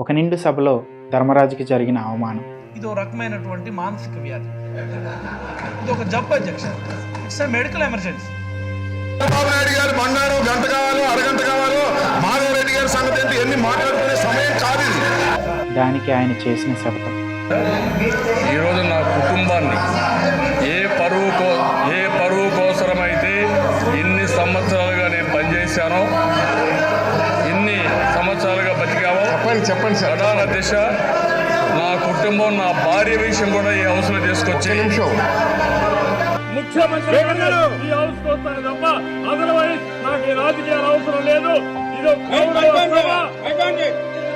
ఒక నిండు సభలో ధర్మరాజుకి జరిగిన అవమానం. ఇది ఒక రకమైనటువంటి మానసిక వ్యాధి. ఇది ఒక జబ్బు అధ్యక్ష. It's medical emergency. Chandrababu Naidu garu బంగారం గంట కావాలో అరగంట కావాలో మాధవరెడ్డి గారి సంగతి ఏంటి? ఎన్ని మాట్లాడుకునే సమయం కాదు దానికి ఆయన చేసిన శపథం. ఈరోజు నా కుటుంబాన్ని బతికామో చెప్పండి సార్. ప్రధాన దిశ నా కుటుంబం నా భార్య విషయం కూడా ఈ అవసరం తీసుకొచ్చి నిమిషం. ముఖ్యమంత్రి ఈ హౌస్ వస్తాను తప్ప అదర్వైజ్ నాకు ఈ రాజకీయాలు అవసరం లేదు.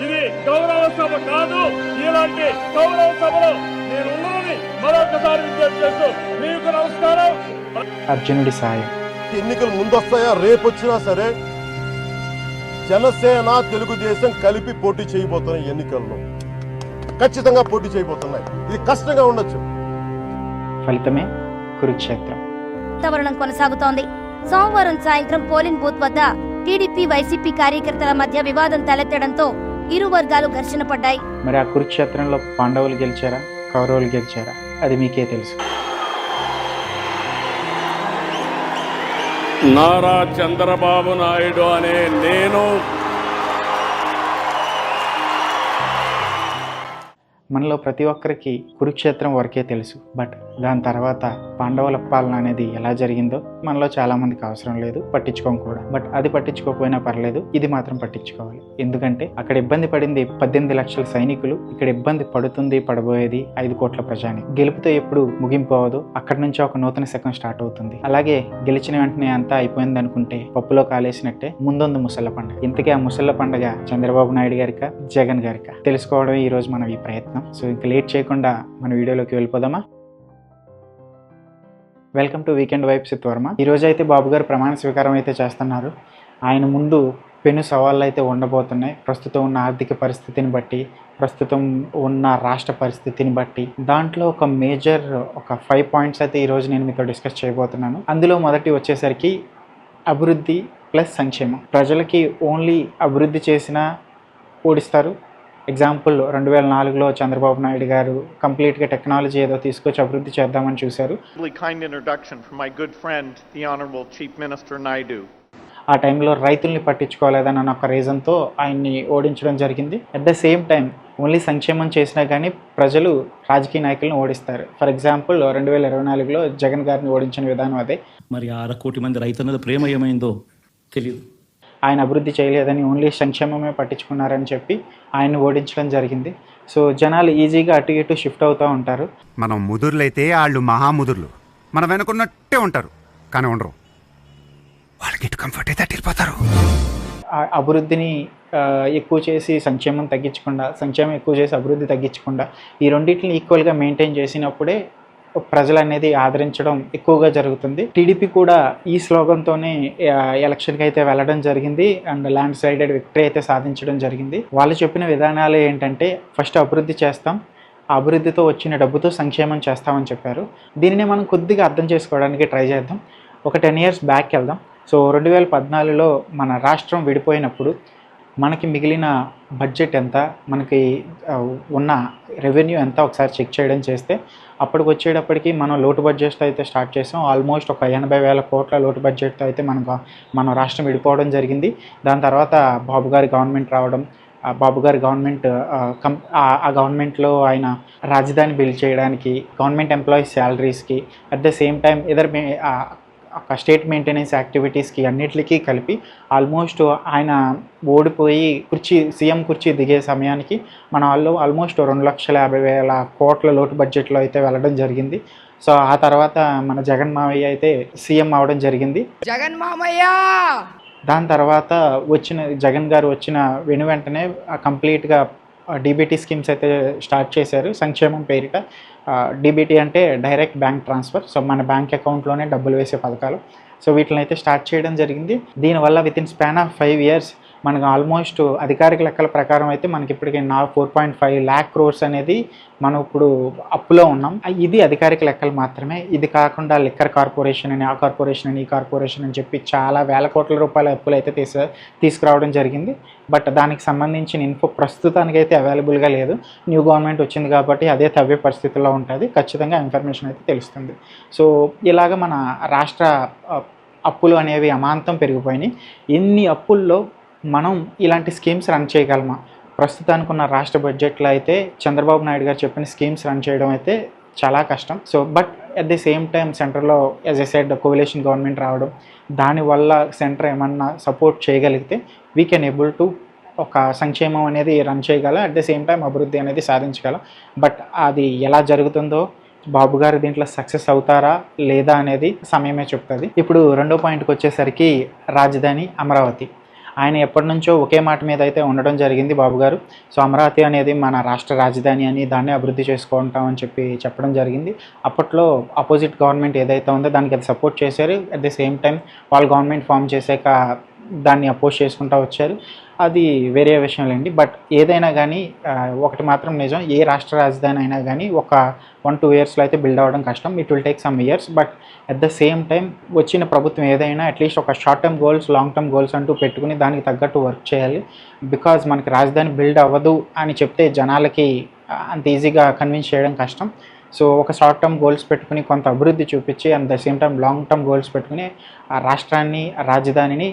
ఇది గౌరవ సభ. కాదు. ఇలాంటి గౌరవ సభలో నేను ఉన్నానని మరొకసారి విజ్ఞప్తి చేస్తూ మీకు నమస్కారం. అర్జునుడి సాయం. ఎన్నికలు ముందొస్తాయా? రేపు వచ్చినా సరే జనసేన తెలుగుదేశం కలిపి పోటీ చేయబోతున్నాయి ఎన్నికల్లో. ఖచ్చితంగా పోటీ చేయబోతున్నాయి. ఇది కష్టంగా ఉండొచ్చు. ఫలితమే కురుక్షేత్రం. వాతావరణం కొనసాగుతోంది. సోమవారం సాయంత్రం పోలింగ్ బూత్ వద్ద టీడీపీ వైసీపీ కార్యకర్తల మధ్య వివాదం తలెత్తడంతో ఇరు వర్గాలు ఘర్షణ పడ్డాయి. మరి ఆ కురుక్షేత్రంలో పాండవులు గెలిచారా? కౌరవులు గెలిచారా? అది మీకే తెలుసు. నారా చంద్రబాబు నాయుడు అనే నేను మనలో ప్రతి ఒక్కరికి కురుక్షేత్రం వరకే తెలుసు. బట్ దాని తర్వాత పాండవుల పాలన అనేది ఎలా జరిగిందో మనలో చాలా మందికి అవసరం లేదు. పట్టించుకోం కూడా. బట్ అది పట్టించుకోకపోయినా పర్లేదు. ఇది మాత్రం పట్టించుకోవాలి. ఎందుకంటే అక్కడ ఇబ్బంది పడింది పద్దెనిమిది లక్షల సైనికులు. ఇక్కడ ఇబ్బంది పడుతుంది పడబోయేది ఐదు కోట్ల ప్రజాని. గెలుపుతో ఎప్పుడు ముగింపు అవదు అక్కడి నుంచి ఒక నూతన శకం స్టార్ట్ అవుతుంది. అలాగే గెలిచిన వెంటనే అంతా అయిపోయింది అనుకుంటే పప్పులో కాలేసినట్టే ముందొందు ముసళ్ళ పండుగ. ఇంతకీ ఆ ముసళ్ళ పండుగ చంద్రబాబు నాయుడు గారిక జగన్ గారిక? తెలుసుకోవడం ఈ రోజు మనం ఈ ప్రయత్నం. సో ఇంకా లేట్ చేయకుండా మన వీడియోలోకి వెళ్ళిపోదామా? Welcome to weekend vibes with Varma ఈ రోజు అయితే బాబు గారు ప్రమాణ స్వీకారం అయితే చేస్తున్నారు. ఆయన ముందు పెను సవాళ్ళు అయితే ఉండబోతున్నాయి. ప్రస్తుతం ఉన్న ఆర్థిక పరిస్థితిని బట్టి ప్రస్తుతం ఉన్న రాష్ట్ర పరిస్థితిని బట్టి. దాంట్లో ఒక మేజర్ ఒక ఫైవ్ పాయింట్స్ అయితే ఈరోజు నేను మీతో డిస్కస్ చేయబోతున్నాను. అందులో మొదటి వచ్చేసరికి అభివృద్ధి ప్లస్ సంక్షేమం. ప్రజలకి ఓన్లీ అభివృద్ధి చేసినా ఓడిస్తారు. ఎగ్జాంపుల్ రెండు వేల నాలుగులో చంద్రబాబు నాయుడు గారు కంప్లీట్గా టెక్నాలజీ ఏదో తీసుకొచ్చి అభివృద్ధి చేద్దామని చూశారు. ఆ టైంలో రైతుల్ని పట్టించుకోలేదని అన్న ఒక రీజన్తో ఆయన్ని ఓడించడం జరిగింది. At the same time only సంక్షేమం చేసినా కానీ ప్రజలు రాజకీయ నాయకులను ఓడిస్తారు. ఫర్ ఎగ్జాంపుల్ రెండు వేల ఇరవై నాలుగులో జగన్ గారిని ఓడించిన విధానం అదే. మరి ఆ అర కోటి మంది రైతన్నల ప్రేమ ఏమైందో తెలియదు ఆయన అభివృద్ధి చేయలేదని ఓన్లీ సంక్షేమమే పట్టించుకున్నారని చెప్పి ఆయన్ని ఓడించడం జరిగింది. సో జనాలు ఈజీగా అటు ఇటు షిఫ్ట్ అవుతూ ఉంటారు. మనం ముదుర్లైతే వాళ్ళు మహాముదుర్లు మనం వెనుకున్నట్టే ఉంటారు. కానీ ఉండరు. వాళ్ళకి ఇటు కంఫర్ట్ అయితే అటు వెళ్ళిపోతారు. ఆ అభివృద్ధిని ఎక్కువ చేసి సంక్షేమం తగ్గించకుండా సంక్షేమం ఎక్కువ చేసి అభివృద్ధి తగ్గించకుండా ఈ రెండింటిని ఈక్వల్గా మెయింటైన్ చేసినప్పుడే ప్రజలు అనేది ఆదరించడం ఎక్కువగా జరుగుతుంది. టీడీపీ కూడా ఈ స్లోగన్తోనే ఎలక్షన్కి అయితే వెళ్ళడం జరిగింది. అండ్ ల్యాండ్ సైడెడ్ విక్టరీ అయితే సాధించడం జరిగింది. వాళ్ళు చెప్పిన విధానాలు ఏంటంటే ఫస్ట్ అభివృద్ధి చేస్తాం. అభివృద్ధితో వచ్చిన డబ్బుతో సంక్షేమం చేస్తామని చెప్పారు. దీనిని మనం కొద్దిగా అర్థం చేసుకోవడానికి ట్రై చేద్దాం. ఒక టెన్ ఇయర్స్ బ్యాక్ వెళ్దాం. సో రెండు వేల పద్నాలుగులో మన రాష్ట్రం విడిపోయినప్పుడు మనకి మిగిలిన బడ్జెట్ ఎంత మనకి ఉన్న రెవెన్యూ ఎంత ఒకసారి చెక్ చేయడం చేస్తే అప్పటికి వచ్చేటప్పటికి మనం లోటు బడ్జెట్ అయితే స్టార్ట్ చేసాం. ఆల్మోస్ట్ ఒక ఎనభై వేల కోట్ల లోటు బడ్జెట్తో అయితే మన మన రాష్ట్రం విడిపోవడం జరిగింది. దాని తర్వాత బాబు గారి గవర్నమెంట్ రావడం బాబు గారి గవర్నమెంట్ కం ఆ- ఆ గవర్నమెంట్లో ఆయన రాజధాని బిల్డ్ చేయడానికి government employees శాలరీస్కి at the same time either ఒక స్టేట్ మెయింటెనెన్స్ యాక్టివిటీస్కి అన్నిటికీ కలిపి ఆల్మోస్ట్ ఆయన ఓడిపోయి కుర్చీ సీఎం కుర్చీ దిగే సమయానికి మన వాళ్ళు ఆల్మోస్ట్ రెండు లక్షల యాభై వేల కోట్ల లోటు బడ్జెట్లో అయితే వెళ్ళడం జరిగింది. సో ఆ తర్వాత మన జగన్ మావయ్య అయితే సీఎం అవడం జరిగింది. జగన్ మామయ్య! దాని తర్వాత వచ్చిన జగన్ గారు వచ్చిన వెను వెంటనే కంప్లీట్గా డీబీటీ స్కీమ్స్ అయితే స్టార్ట్ చేశారు. సంక్షేమం పేరిట డీబీటీ అంటే డైరెక్ట్ బ్యాంక్ ట్రాన్స్ఫర్ సో మన బ్యాంక్ అకౌంట్లోనే డబ్బులు వేసే పథకాలు. సో వీటిని అయితే స్టార్ట్ చేయడం జరిగింది. దీనివల్ల within span of five years మనకు ఆల్మోస్ట్ అధికారిక లెక్కల ప్రకారం అయితే మనకి ఇప్పటికి నా four point five lakh crores అనేది మనం ఇప్పుడు అప్పులో ఉన్నాం. ఇది అధికారిక లెక్కలు మాత్రమే. ఇది కాకుండా లిక్కర్ కార్పొరేషన్ అని ఆ కార్పొరేషన్ అని ఈ కార్పొరేషన్ అని చెప్పి చాలా వేల కోట్ల రూపాయల అప్పులు అయితే తీసు తీసుకురావడం జరిగింది. బట్ దానికి సంబంధించిన ఇన్ఫో ప్రస్తుతానికి అయితే అవైలబుల్గా లేదు. న్యూ గవర్నమెంట్ వచ్చింది కాబట్టి అదే తవ్వే పరిస్థితుల్లో ఉంటుంది. ఖచ్చితంగా ఇన్ఫర్మేషన్ అయితే తెలుస్తుంది. సో ఇలాగ మన రాష్ట్ర అప్పులు అనేవి అమాంతం పెరిగిపోయినాయి. ఎన్ని అప్పుల్లో మనం ఇలాంటి స్కీమ్స్ రన్ చేయగలమా? ప్రస్తుతానికి ఉన్న రాష్ట్ర బడ్జెట్లో అయితే చంద్రబాబు నాయుడు గారు చెప్పిన స్కీమ్స్ రన్ చేయడం అయితే చాలా కష్టం. So but at the same time సెంటర్లో as a side coalition government రావడం దానివల్ల సెంటర్ ఏమన్నా సపోర్ట్ చేయగలిగితే వీ కెన్ ఏబుల్ టు ఒక సంక్షేమం అనేది రన్ చేయగల అట్ ది సేమ్ టైం అభివృద్ధి అనేది సాధించగల. బట్ అది ఎలా జరుగుతుందో బాబు గారు దీంట్లో సక్సెస్ అవుతారా లేదా అనేది సమయమే చెప్తుంది. ఇప్పుడు రెండో పాయింట్కి వచ్చేసరికి రాజధాని అమరావతి. ఆయన ఎప్పటి నుంచో ఒకే మాట మీద అయితే ఉండడం జరిగింది బాబు గారు. సో అమరావతి అనేది మన రాష్ట్ర రాజధాని అని దాన్ని అభివృద్ధి చేసుకుంటామని చెప్పి చెప్పడం జరిగింది. అప్పట్లో అపోజిట్ గవర్నమెంట్ ఏదైతే ఉందో దానికి అది సపోర్ట్ చేశారు. అట్ ది సేమ్ టైం వాళ్ళు గవర్నమెంట్ ఫామ్ చేశాక దాన్ని అపోజ్ చేసుకుంటూ వచ్చారు. అది వేరే విషయంలేండి. బట్ ఏదైనా కానీ ఒకటి మాత్రం నిజం. ఏ రాష్ట్ర రాజధాని అయినా కానీ ఒక వన్ టూ ఇయర్స్లో అయితే బిల్డ్ అవ్వడం కష్టం. It will take some years. But at the same time వచ్చిన ప్రభుత్వం ఏదైనా అట్లీస్ట్ ఒక short term goals long term goals అంటూ పెట్టుకుని దానికి తగ్గట్టు వర్క్ చేయాలి. బికాజ్ మనకి రాజధాని బిల్డ్ అవ్వదు అని చెప్తే జనాలకి అంత ఈజీగా కన్విన్స్ చేయడం కష్టం. సో ఒక షార్ట్ టర్మ్ గోల్స్ పెట్టుకుని కొంత అభివృద్ధి చూపించి and the same time long term goals పెట్టుకుని ఆ రాష్ట్రాన్ని రాజధానిని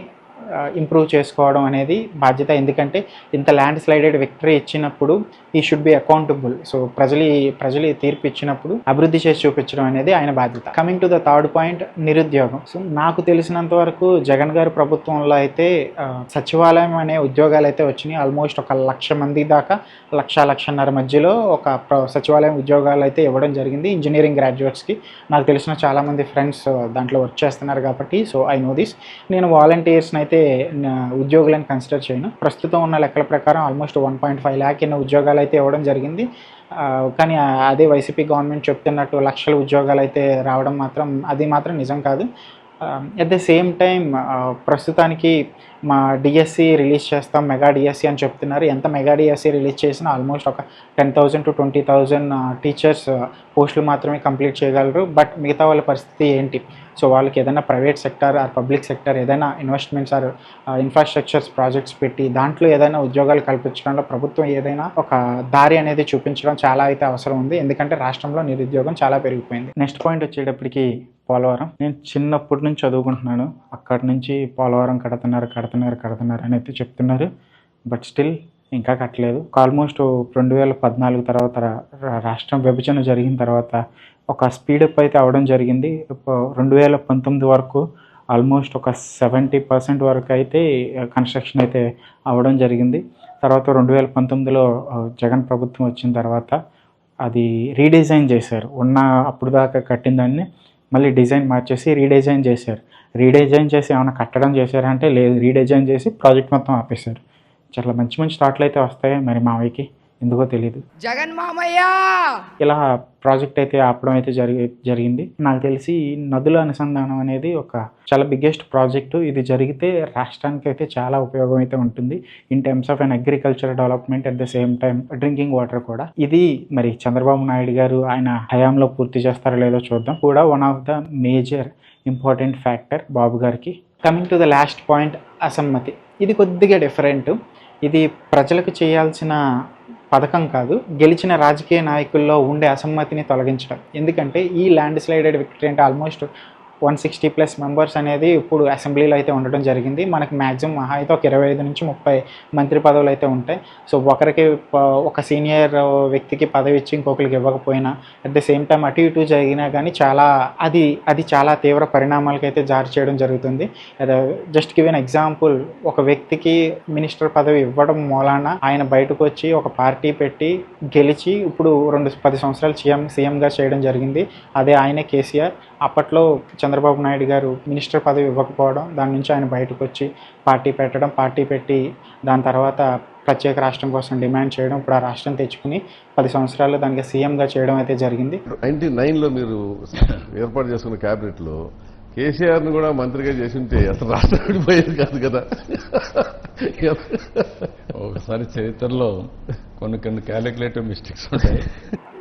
ఇంప్రూవ్ చేసుకోవడం అనేది బాధ్యత. ఎందుకంటే ఇంత ల్యాండ్ స్లైడెడ్ విక్టరీ ఇచ్చినప్పుడు ఈ షుడ్ బి అకౌంటబుల్ సో ప్రజలు ఈ- ప్రజలు తీర్పు ఇచ్చినప్పుడు అభివృద్ధి చేసి చూపించడం అనేది ఆయన బాధ్యత. Coming to the third point నిరుద్యోగం. సో నాకు తెలిసినంత వరకు జగన్ గారి ప్రభుత్వంలో అయితే సచివాలయం అనే ఉద్యోగాలు అయితే వచ్చినాయి. ఆల్మోస్ట్ ఒక లక్ష మంది దాకా లక్ష లక్షన్నర మధ్యలో ఒక సచివాలయం ఉద్యోగాలు అయితే ఇవ్వడం జరిగింది. ఇంజనీరింగ్ గ్రాడ్యుయేట్స్కి నాకు తెలిసిన చాలామంది ఫ్రెండ్స్ దాంట్లో వర్క్ చేస్తున్నారు కాబట్టి సో ఐ నో దిస్ నేను వాలంటీర్స్ని అయితే నా ఉద్యోగులను కన్సిడర్ చేయను. ప్రస్తుతం ఉన్న లెక్కల ప్రకారం almost one point five lakh అయిన ఉద్యోగాలు అయితే ఇవ్వడం జరిగింది. కానీ అదే వైసీపీ గవర్నమెంట్ చెప్తున్నట్టు లక్షల ఉద్యోగాలు అయితే రావడం మాత్రం అది మాత్రం నిజం కాదు. అట్ ద సేమ్ టైం ప్రస్తుతానికి మా డిఎస్సి రిలీజ్ చేస్తాం మెగా డిఎస్సి అని చెప్తున్నారు. ఎంత మెగా డిఎస్సి రిలీజ్ చేసినా ఆల్మోస్ట్ ఒక ten thousand to twenty thousand teachers పోస్టులు మాత్రమే కంప్లీట్ చేయగలరు. బట్ మిగతా వాళ్ళ పరిస్థితి ఏంటి? సో వాళ్ళకి ఏదైనా private sector or public sector ఏదైనా ఇన్వెస్ట్మెంట్స్ ఆర్ ఇన్ఫ్రాస్ట్రక్చర్స్ ప్రాజెక్ట్స్ పెట్టి దాంట్లో ఏదైనా ఉద్యోగాలు కల్పించడంలో ప్రభుత్వం ఏదైనా ఒక దారి అనేది చూపించడం చాలా అయితే అవసరం ఉంది. ఎందుకంటే రాష్ట్రంలో నిరుద్యోగం చాలా పెరిగిపోయింది. నెక్స్ట్ పాయింట్ వచ్చేటప్పటికి పోలవరం. నేను చిన్నప్పటి నుంచి చదువుకుంటున్నాను. అక్కడి నుంచి పోలవరం కడుతున్నారు కడుతున్నారు కడుతున్నారు అని అయితే చెప్తున్నారు. బట్ స్టిల్ ఇంకా కట్టలేదు. ఆల్మోస్ట్ రెండు వేల పద్నాలుగు తర్వాత రాష్ట్రం విభజన జరిగిన తర్వాత ఒక స్పీడప్ అయితే అవడం జరిగింది. రెండు వేల పంతొమ్మిది వరకు ఆల్మోస్ట్ ఒక సెవెంటీ పర్సెంట్ వరకు అయితే కన్స్ట్రక్షన్ అయితే అవ్వడం జరిగింది. తర్వాత రెండు వేల పంతొమ్మిదిలో జగన్ ప్రభుత్వం వచ్చిన తర్వాత అది రీడిజైన్ చేశారు. ఉన్న అప్పుడు దాకా కట్టిన దాన్ని మళ్ళీ డిజైన్ మార్చేసి రీడిజైన్ చేశారు. రీడిజైన్ చేసి ఏమైనా కట్టడం చేశారంటే లేదు రీడిజైన్ చేసి ప్రాజెక్ట్ మొత్తం ఆపేశారు. చాలా మంచి మంచి థాట్లు అయితే వస్తాయి మరి మావయ్యకి. ఎందుకో తెలియదు జగన్ మామయ్య! ఇలా ప్రాజెక్ట్ అయితే ఆపడం అయితే జరిగి జరిగింది. నాకు తెలిసి నదుల అనుసంధానం అనేది ఒక చాలా బిగ్గెస్ట్ ప్రాజెక్టు ఇది జరిగితే రాష్ట్రానికి అయితే చాలా ఉపయోగం అయితే ఉంటుంది. In terms of on agriculture development at the same time drinking water కూడా. ఇది మరి చంద్రబాబు నాయుడు గారు ఆయన హయాంలో పూర్తి చేస్తారో లేదో చూద్దాం. కూడా one of the major important factor Babu గారికి. Coming to the last point అసమ్మతి. ఇది కొద్దిగా డిఫరెంట్ ఇది ప్రజలకు చేయాల్సిన పథకం కాదు గెలిచిన రాజకీయ నాయకుల్లో ఉండే అసమ్మతిని తొలగించడం. ఎందుకంటే ఈ ల్యాండ్ స్లైడెడ్ విక్టరీ అంటే almost one sixty plus members అనేది ఇప్పుడు అసెంబ్లీలో అయితే ఉండడం జరిగింది. మనకి మ్యాక్సిమం మహా అయితే ఒక ఇరవై ఐదు నుంచి ముప్పై మంత్రి పదవులు అయితే ఉంటాయి. సో ఒకరికి ఒక సీనియర్ వ్యక్తికి పదవి ఇచ్చి ఇంకొకరికి ఇవ్వకపోయినా అట్ ద సేమ్ టైం అటు ఇటు జరిగినా కానీ చాలా అది అది చాలా తీవ్ర పరిణామాలకైతే అయితే చేయడం జరుగుతుంది. జస్ట్ గివ్ ఎన్ ఎగ్జాంపుల్ ఒక వ్యక్తికి మినిస్టర్ పదవి ఇవ్వడం మూలాన ఆయన బయటకు వచ్చి ఒక పార్టీ పెట్టి గెలిచి ఇప్పుడు రెండు పది సంవత్సరాలు సీఎం సీఎంగా చేయడం జరిగింది. అదే ఆయనే కేసీఆర్. అప్పట్లో చంద్రబాబు నాయుడు గారు మినిస్టర్ పదవి ఇవ్వకపోవడం దాని నుంచి ఆయన బయటకు వచ్చి పార్టీ పెట్టడం పార్టీ పెట్టి దాని తర్వాత ప్రత్యేక రాష్ట్రం కోసం డిమాండ్ చేయడం ఇప్పుడు ఆ రాష్ట్రం తెచ్చుకుని పది సంవత్సరాలు దానికి సీఎంగా చేయడం అయితే జరిగింది. నైన్టీ నైన్లో మీరు ఏర్పాటు చేసుకున్న క్యాబినెట్లో కేసీఆర్ను కూడా మంత్రిగా చేసింటే అసలు రాష్ట్రం విడిపోయేది కాదు కదా. ఒకసారి చరిత్రలో కొన్ని కొన్ని క్యాలిక్యులేటివ్ మిస్టేక్స్ ఉంటాయి.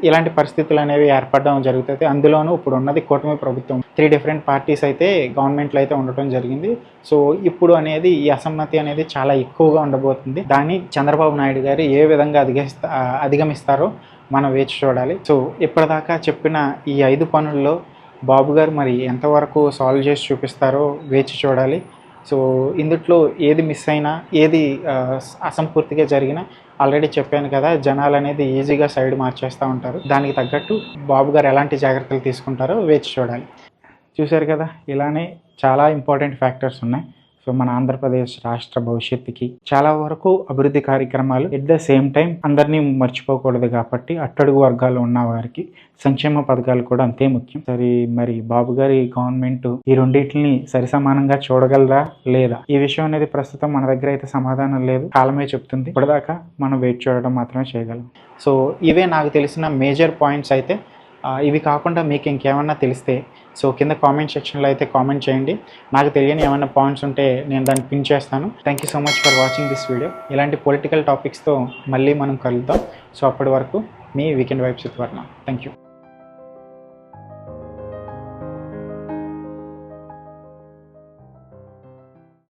ఇలాంటి పరిస్థితులు అనేవి ఏర్పడడం జరుగుతుంది. అందులోనూ ఇప్పుడు ఉన్నది కూటమి ప్రభుత్వం. త్రీ డిఫరెంట్ పార్టీస్ అయితే గవర్నమెంట్లో అయితే ఉండటం జరిగింది. సో ఇప్పుడు అనేది ఈ అసమ్మతి అనేది చాలా ఎక్కువగా ఉండబోతుంది. దాన్ని చంద్రబాబు నాయుడు గారు ఏ విధంగా అధిగమిస్తా అధిగమిస్తారో మనం వేచి చూడాలి. సో ఇప్పటిదాకా చెప్పిన ఈ ఐదు పనుల్లో బాబు గారు మరి ఎంతవరకు సాల్వ్ చేసి చూపిస్తారో వేచి చూడాలి. సో ఇందుట్లో ఏది మిస్ అయినా ఏది అసంపూర్తిగా జరిగినా ఆల్రెడీ చెప్పాను కదా జనాలు అనేది ఈజీగా సైడ్ మార్చేస్తూ ఉంటారు. దానికి తగ్గట్టు బాబు గారు ఎలాంటి జాగ్రత్తలు తీసుకుంటారో వేచి చూడాలి. చూశారు కదా ఇలానే చాలా ఇంపార్టెంట్ ఫ్యాక్టర్స్ ఉన్నాయి. సో మన ఆంధ్రప్రదేశ్ రాష్ట్ర భవిష్యత్తుకి చాలా వరకు అభివృద్ధి కార్యక్రమాలు ఎట్ ద సేమ్ టైం అందరినీ మర్చిపోకూడదు కాబట్టి అట్టడుగు వర్గాలు ఉన్న వారికి సంక్షేమ పథకాలు కూడా అంతే ముఖ్యం. సరే మరి బాబు గారి గవర్నమెంట్ ఈ రెండింటిని సరిసమానంగా చూడగలరా? లేదా? ఈ విషయం అనేది ప్రస్తుతం మన దగ్గర అయితే సమాధానం లేదు. కాలమే చెప్తుంది. ఇప్పటిదాకా మనం వెయిట్ చూడడం మాత్రమే చేయగలం. సో ఇవే నాకు తెలిసిన మేజర్ పాయింట్స్ అయితే ఇవి కాకుండా మీకు ఇంకేమన్నా తెలిస్తే సో కింద కామెంట్ సెక్షన్లో అయితే కామెంట్ చేయండి. నాకు తెలియని ఏమైనా పాయింట్స్ ఉంటే నేను దాన్ని పిన్ చేస్తాను. Thank you so much for watching this video ఇలాంటి పొలిటికల్ టాపిక్స్తో మళ్ళీ మనం కలుద్దాం. సో అప్పటి వరకు మీ వీకెండ్ వైబ్స్ వర్ణ థ్యాంక్ యూ